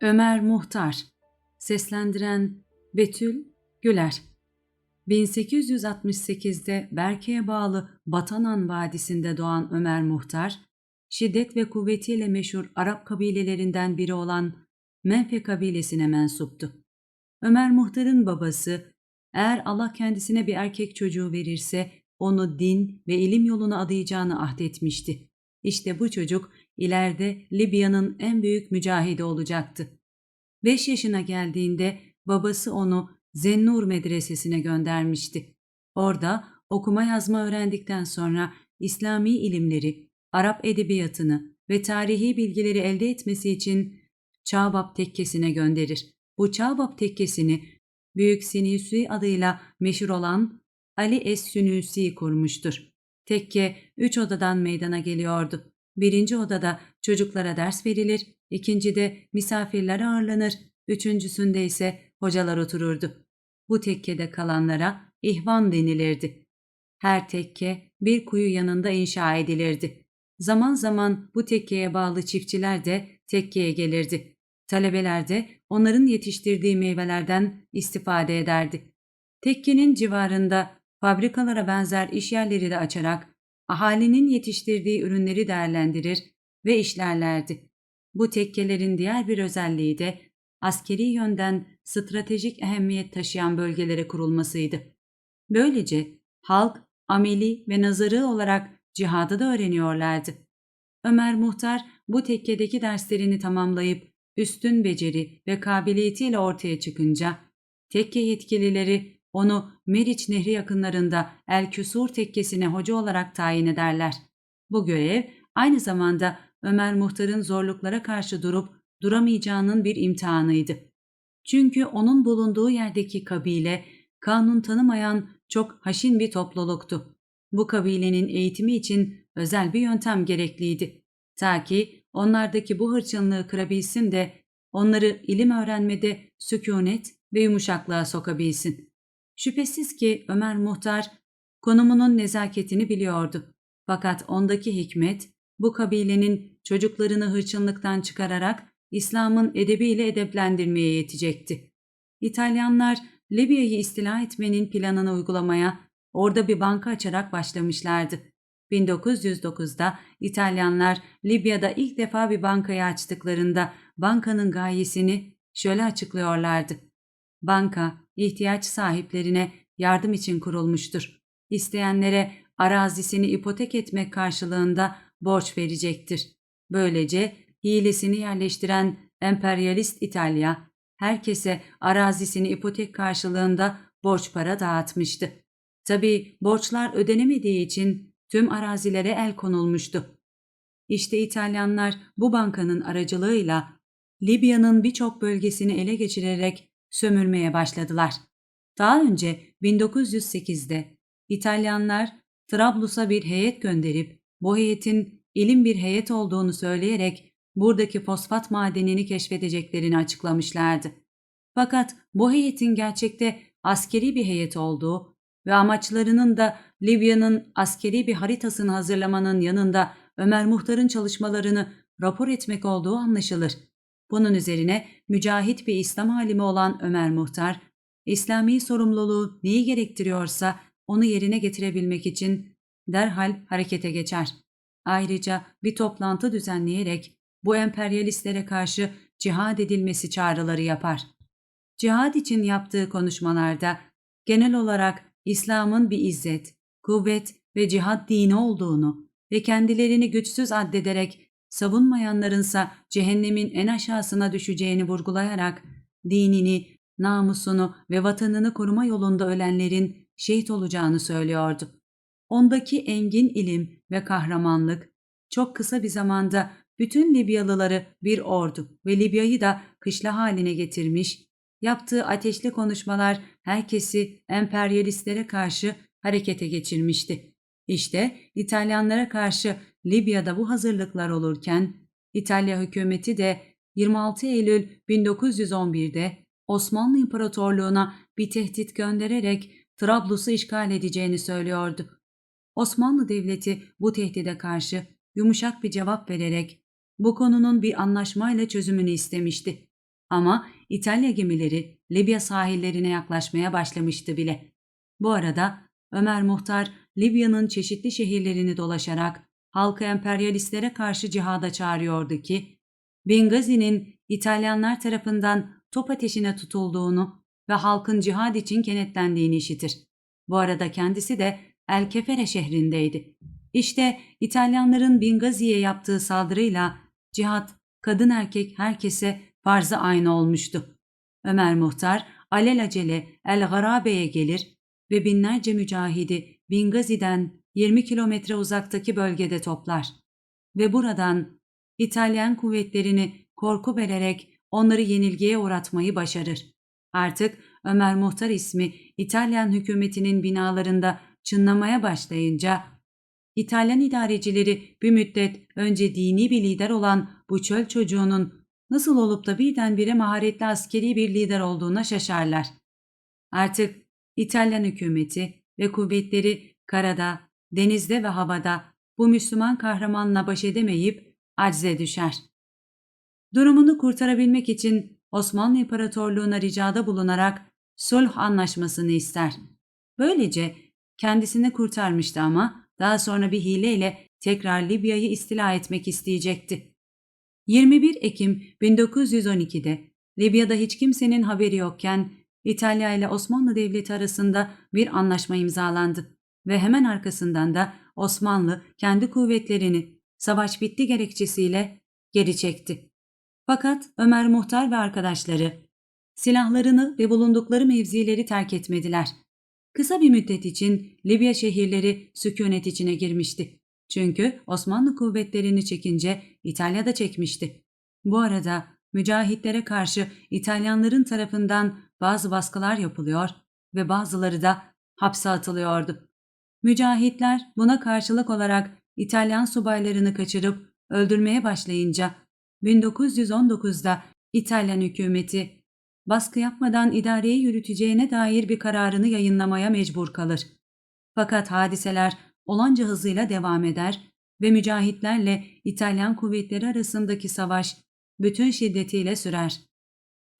Ömer Muhtar Seslendiren Betül Güler 1868'de Berke'ye bağlı Batanan Vadisi'nde doğan Ömer Muhtar, şiddet ve kuvvetiyle meşhur Arap kabilelerinden biri olan Menfe kabilesine mensuptu. Ömer Muhtar'ın babası, eğer Allah kendisine bir erkek çocuğu verirse onu din ve ilim yoluna adayacağını ahdetmişti. İşte bu çocuk ileride Libya'nın en büyük mücahidi olacaktı. 5 yaşına geldiğinde babası onu Zennur medresesine göndermişti. Orada okuma yazma öğrendikten sonra İslami ilimleri, Arap edebiyatını ve tarihi bilgileri elde etmesi için Çağbap Tekkesi'ne gönderir. Bu Çağbap Tekkesi'ni Büyük Sinüsi adıyla meşhur olan Ali Es-Sünüsi kurmuştur. Tekke üç odadan meydana geliyordu. Birinci odada çocuklara ders verilir, ikincide misafirler ağırlanır, üçüncüsünde ise hocalar otururdu. Bu tekkede kalanlara ihvan denilirdi. Her tekke bir kuyu yanında inşa edilirdi. Zaman zaman bu tekkeye bağlı çiftçiler de tekkeye gelirdi. Talebeler de onların yetiştirdiği meyvelerden istifade ederdi. Tekkenin civarında fabrikalara benzer iş yerleri de açarak ahalinin yetiştirdiği ürünleri değerlendirir ve işlerlerdi. Bu tekkelerin diğer bir özelliği de askeri yönden stratejik ehemmiyet taşıyan bölgelere kurulmasıydı. Böylece halk ameli ve nazarı olarak cihadı da öğreniyorlardı. Ömer Muhtar bu tekkedeki derslerini tamamlayıp üstün beceri ve kabiliyetiyle ortaya çıkınca tekke yetkilileri onu Meriç Nehri yakınlarında El Küsur tekkesine hoca olarak tayin ederler. Bu görev aynı zamanda Ömer Muhtar'ın zorluklara karşı durup duramayacağının bir imtihanıydı. Çünkü onun bulunduğu yerdeki kabile kanun tanımayan çok haşin bir topluluktu. Bu kabilenin eğitimi için özel bir yöntem gerekliydi. Ta ki onlardaki bu hırçınlığı kırabilsin de onları ilim öğrenmede sükunet ve yumuşaklığa sokabilsin. Şüphesiz ki Ömer Muhtar konumunun nezaketini biliyordu. Fakat ondaki hikmet bu kabilenin çocuklarını hırçınlıktan çıkararak İslam'ın edebiyle edeplendirmeye yetecekti. İtalyanlar Libya'yı istila etmenin planını uygulamaya orada bir banka açarak başlamışlardı. 1909'da İtalyanlar Libya'da ilk defa bir bankayı açtıklarında bankanın gayesini şöyle açıklıyorlardı. Banka ihtiyaç sahiplerine yardım için kurulmuştur. İsteyenlere arazisini ipotek etmek karşılığında borç verecektir. Böylece hilesini yerleştiren emperyalist İtalya herkese arazisini ipotek karşılığında borç para dağıtmıştı. Tabi borçlar ödenemediği için tüm arazilere el konulmuştu. İşte İtalyanlar bu bankanın aracılığıyla Libya'nın birçok bölgesini ele geçirerek sömürmeye başladılar. Daha önce 1908'de İtalyanlar Trablus'a bir heyet gönderip bu heyetin ilim bir heyet olduğunu söyleyerek buradaki fosfat madenini keşfedeceklerini açıklamışlardı. Fakat bu heyetin gerçekte askeri bir heyet olduğu ve amaçlarının da Libya'nın askeri bir haritasını hazırlamanın yanında Ömer Muhtar'ın çalışmalarını rapor etmek olduğu anlaşılır. Bunun üzerine mücahit bir İslam alimi olan Ömer Muhtar, İslami sorumluluğu neyi gerektiriyorsa onu yerine getirebilmek için derhal harekete geçer. Ayrıca bir toplantı düzenleyerek bu emperyalistlere karşı cihad edilmesi çağrıları yapar. Cihad için yaptığı konuşmalarda genel olarak İslam'ın bir izzet, kuvvet ve cihad dini olduğunu ve kendilerini güçsüz addederek savunmayanlarınsa cehennemin en aşağısına düşeceğini vurgulayarak dinini, namusunu ve vatanını koruma yolunda ölenlerin şehit olacağını söylüyordu. Ondaki engin ilim ve kahramanlık çok kısa bir zamanda bütün Libyalıları bir ordu ve Libya'yı da kışla haline getirmiş, yaptığı ateşli konuşmalar herkesi emperyalistlere karşı harekete geçirmişti. İşte İtalyanlara karşı Libya'da bu hazırlıklar olurken İtalya hükümeti de 26 Eylül 1911'de Osmanlı İmparatorluğu'na bir tehdit göndererek Trablus'u işgal edeceğini söylüyordu. Osmanlı Devleti bu tehdide karşı yumuşak bir cevap vererek bu konunun bir anlaşmayla çözümünü istemişti. Ama İtalya gemileri Libya sahillerine yaklaşmaya başlamıştı bile. Bu arada Ömer Muhtar Libya'nın çeşitli şehirlerini dolaşarak halkı emperyalistlere karşı cihada çağırıyordu ki Bengazi'nin İtalyanlar tarafından top ateşine tutulduğunu ve halkın cihad için kenetlendiğini işitir. Bu arada kendisi de El Kefere şehrindeydi. İşte İtalyanların Bengazi'ye yaptığı saldırıyla cihat kadın erkek herkese farzı aynı olmuştu. Ömer Muhtar alelacele El Garabe'ye gelir ve binlerce mücahidi Bengazi'den 20 kilometre uzaktaki bölgede toplar. Ve buradan İtalyan kuvvetlerini korku vererek onları yenilgiye uğratmayı başarır. Artık Ömer Muhtar ismi İtalyan hükümetinin binalarında çınlamaya başlayınca İtalyan idarecileri bir müddet önce dini bir lider olan bu çöl çocuğunun nasıl olup da birdenbire maharetli askeri bir lider olduğuna şaşarlar. Artık İtalyan hükümeti ve kuvvetleri karada, denizde ve havada bu Müslüman kahramanla baş edemeyip acize düşer. Durumunu kurtarabilmek için Osmanlı İmparatorluğu'na ricada bulunarak sulh anlaşmasını ister. Böylece kendisini kurtarmıştı ama daha sonra bir hileyle tekrar Libya'yı istila etmek isteyecekti. 21 Ekim 1912'de Libya'da hiç kimsenin haberi yokken İtalya ile Osmanlı Devleti arasında bir anlaşma imzalandı ve hemen arkasından da Osmanlı kendi kuvvetlerini savaş bitti gerekçesiyle geri çekti. Fakat Ömer Muhtar ve arkadaşları silahlarını ve bulundukları mevzileri terk etmediler. Kısa bir müddet için Libya şehirleri sükunet içine girmişti. Çünkü Osmanlı kuvvetlerini çekince İtalya da çekmişti. Bu arada mücahitlere karşı İtalyanların tarafından bazı baskılar yapılıyor ve bazıları da hapse atılıyordu. Mücahitler buna karşılık olarak İtalyan subaylarını kaçırıp öldürmeye başlayınca 1919'da İtalyan hükümeti baskı yapmadan idareyi yürüteceğine dair bir kararını yayınlamaya mecbur kalır. Fakat hadiseler olanca hızıyla devam eder ve mücahitlerle İtalyan kuvvetleri arasındaki savaş bütün şiddetiyle sürer.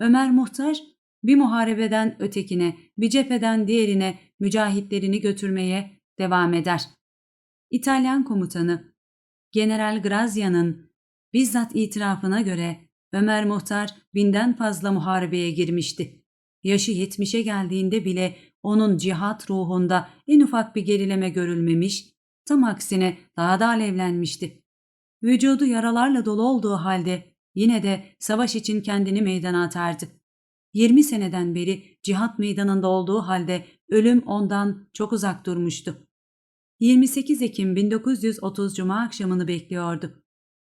Ömer Muhtar bir muharebeden ötekine, bir cepheden diğerine mücahitlerini götürmeye devam eder. İtalyan komutanı General Grazia'nın bizzat itirafına göre Ömer Muhtar binden fazla muharebeye girmişti. Yaşı yetmişe geldiğinde bile onun cihat ruhunda en ufak bir gerileme görülmemiş, tam aksine daha da alevlenmişti. Vücudu yaralarla dolu olduğu halde yine de savaş için kendini meydana atardı. 20 seneden beri cihat meydanında olduğu halde ölüm ondan çok uzak durmuştu. 28 Ekim 1930 Cuma akşamını bekliyordu.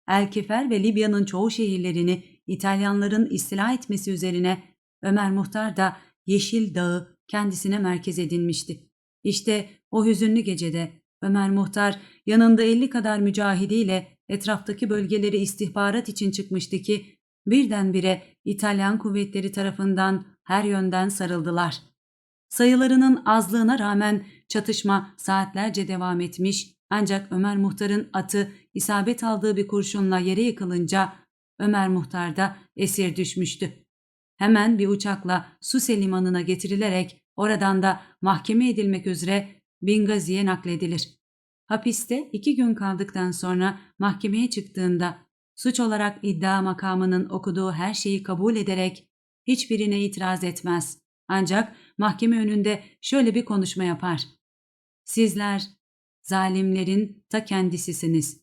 Elkifer ve Libya'nın çoğu şehirlerini İtalyanların istila etmesi üzerine Ömer Muhtar da Yeşil Dağı kendisine merkez edinmişti. İşte o hüzünlü gecede Ömer Muhtar yanında 50 kadar mücahidiyle etraftaki bölgeleri istihbarat için çıkmıştı ki birdenbire İtalyan kuvvetleri tarafından her yönden sarıldılar. Sayılarının azlığına rağmen çatışma saatlerce devam etmiş ancak Ömer Muhtar'ın atı isabet aldığı bir kurşunla yere yıkılınca Ömer Muhtar da esir düşmüştü. Hemen bir uçakla Suse limanına getirilerek oradan da mahkeme edilmek üzere Bingazi'ye nakledilir. Hapiste iki gün kaldıktan sonra mahkemeye çıktığında suç olarak iddia makamının okuduğu her şeyi kabul ederek hiçbirine itiraz etmez. Ancak mahkeme önünde şöyle bir konuşma yapar. Sizler zalimlerin ta kendisisiniz.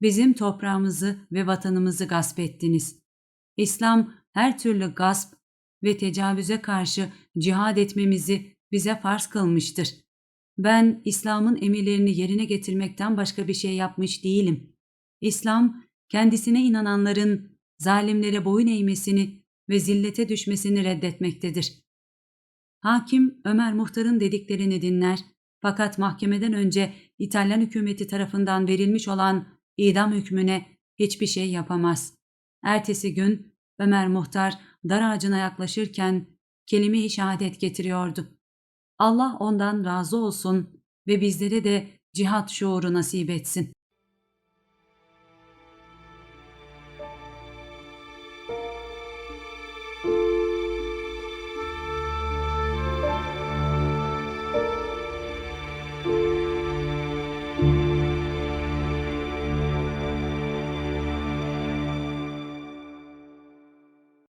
Bizim toprağımızı ve vatanımızı gasp ettiniz. İslam her türlü gasp ve tecavüze karşı cihad etmemizi bize farz kılmıştır. Ben İslam'ın emirlerini yerine getirmekten başka bir şey yapmış değilim. İslam kendisine inananların zalimlere boyun eğmesini ve zillete düşmesini reddetmektedir. Hakim Ömer Muhtar'ın dediklerini dinler fakat mahkemeden önce İtalyan hükümeti tarafından verilmiş olan idam hükmüne hiçbir şey yapamaz. Ertesi gün Ömer Muhtar dar ağacına yaklaşırken kelime-i şehadet getiriyordu. Allah ondan razı olsun ve bizlere de cihat şuuru nasip etsin.